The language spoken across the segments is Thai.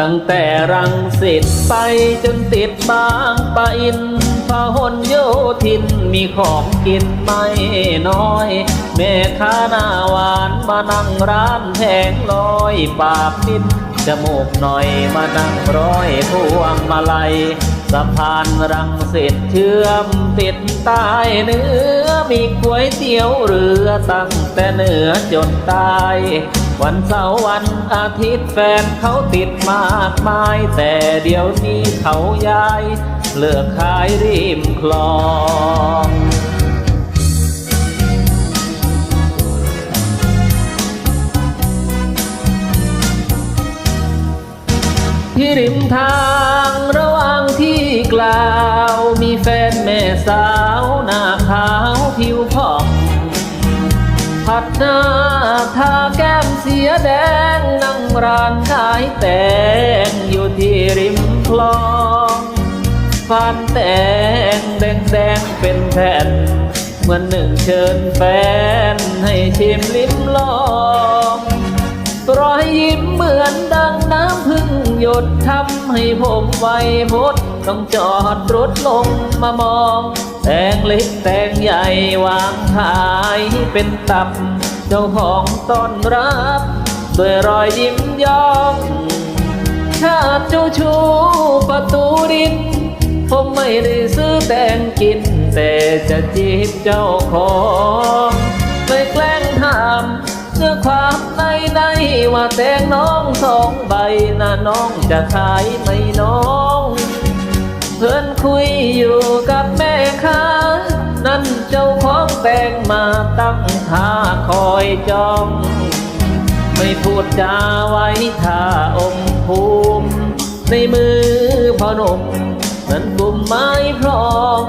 ตั้งแต่รังสิตไปจนติดบางปะอินพะหนโยธินมีของกินไม่น้อย แม่ค้าหน้าหวานมานั่งร้านแผงลอยปากปิดจมูกหน่อยมานั่งร้อยพวงมาลัยสะพานรังสิตเชื่อมติดใต้เนื้อมีก๋วยเตี๋ยวเรือตั้งแต่เหนือจนใต้ วันเสาร์วันอาทิตย์แฟนเขาติดมากมาย แต่เดี๋ยวนี้เขาย้าย เลิกขายริมคลองที่ริมทางระหว่างที่กล่าว มีแฟนแม่สาวหน้าขาวผิวผ่องผัดหน้าทาแก้ ยแดงนั่งร้านขายแตงอยู่ที่ริมคลองฟันแตงแดงแดงเป็นแผ่นเหมือนหนึ่งเชิญแฟนให้ชิมลิ้มลองรอยยิ้มเหมือนดังน้ำพึ่งหยดทำให้ผมไวยพดต้องจอดรถลงมามอง แตงเล็กแตงใหญ่วางขายเป็นตับ จ้าของต้อนรับด้วยรอยยิ้มย่อมชาติเจ้าชูประตูดิน ผมไม่ได้ซื้อแตงกิน แต่จะจีบเจ้าของเลยแกล้งถามเนื้อความในในว่าแตงน้องสองใบนะน้องจะขายไหมน้อง เพื่อนคุยอยู่กับแม่ค้า นั่นเจ้าของแตงมาตั้งท่าคอยจอง ไม่พูดจาไว้ท่าอมภูมิในมือพอนมนั้นกุมไม้พร้อม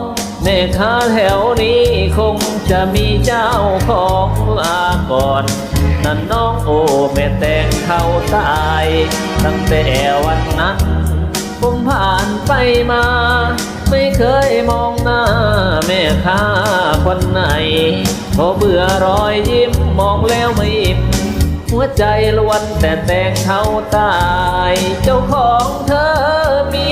แม่ค้าแถวนี้คงจะมีเจ้าของลาก่อน นั่นน้องโอแม่แต่งเขาตาย ตั้งแต่วันนั้น ผ่านไปมา ไม่เคยมองหน้า แม่ค้าคนไหนพอเบื่อรอยยิ้มมองแล้วไม่อิ่มหัวใจล้วนแต่แตงเท่าตาย เจ้าของเธอมี